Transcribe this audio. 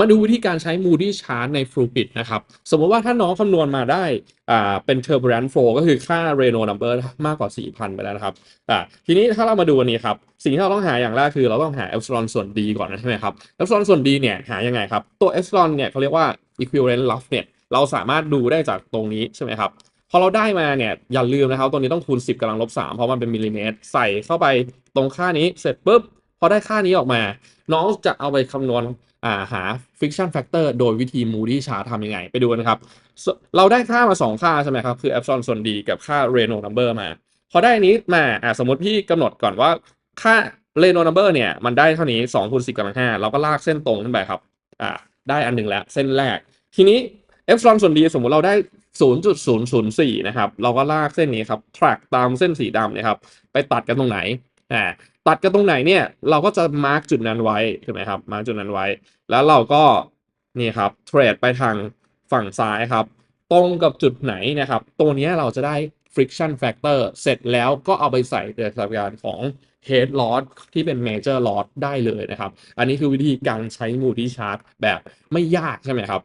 มาดูวิธีการใช้ Moody Chart ใน Fluid นะครับ สมมติว่าถ้าน้องคำนวณมาได้อ่าเป็น Turbulent Flow ก็คือค่า Reno Number มากกว่า 4,000 ไปแล้วนะครับอ่าทีนี้ถ้าเรามาดูอันนี้ครับ สิ่งที่เราต้องหาอย่างแรกคือเราต้องหา epsilon ส่วน d ก่อนนะใช่ไหมครับ epsilon ส่วน d เนี่ยหายังไงครับ ตัว epsilon เนี่ยเขาเรียกว่า equivalent loss เนี่ยเราสามารถดูได้จากตรงนี้ใช่ไหมครับพอเราได้มาเนี่ยอย่าลืมนะครับตัวนี้ต้องคูณ 10กำลังลบ3เพราะมันเป็นมิลลิเมตร ใส่เข้าไปตรงค่านี้เสร็จปุ๊บ อได้ค่านี้ออกมา น้องจะเอาไปคำนวณาหา friction factor โดยวิธี Moody chart ทำยังไง ไปดูกันครับ เราได้ค่ามา 2 ค่าใช่ไหมครับ คือ epsilon ส่วน d กับค่า Reynolds number มา พอได้นี้มาอ่าสมมติพี่กำหนดก่อนว่าค่า Reynolds number เนี่ย มันได้เท่านี้2คูณ10กำลัง5เราก็ลากเส้นตรงขึ้นไปครับอ่าได้อันหนึ่งแล้ว เส้นแรก ทีนี้ epsilon ส่วน d สมมติเราได้ 0.004 นะครับ เราก็ลากเส้นนี้ครับ track ตามเส้นสีดำเนะครับ ไปตัดกันตรงไหน อ่าตัดกันตรงไหนเนี่ยเราก็จะมาร์กจุดนั้นไว้ถูกไหมครับมาร์กจุดนั้นไว้ แล้วเราก็นี่ครับเทรดไปทางฝั่งซ้ายครับ ตรงกับจุดไหนนะครับ ตัวนี้เราจะได้ friction factor เสร็จแล้วก็เอาไปใส่ในสถานการณ์ของ head loss ที่เป็น major loss ได้เลยนะครับ อันนี้คือวิธีการใช้ Moody chart แบบไม่ยากใช่ไหมครับ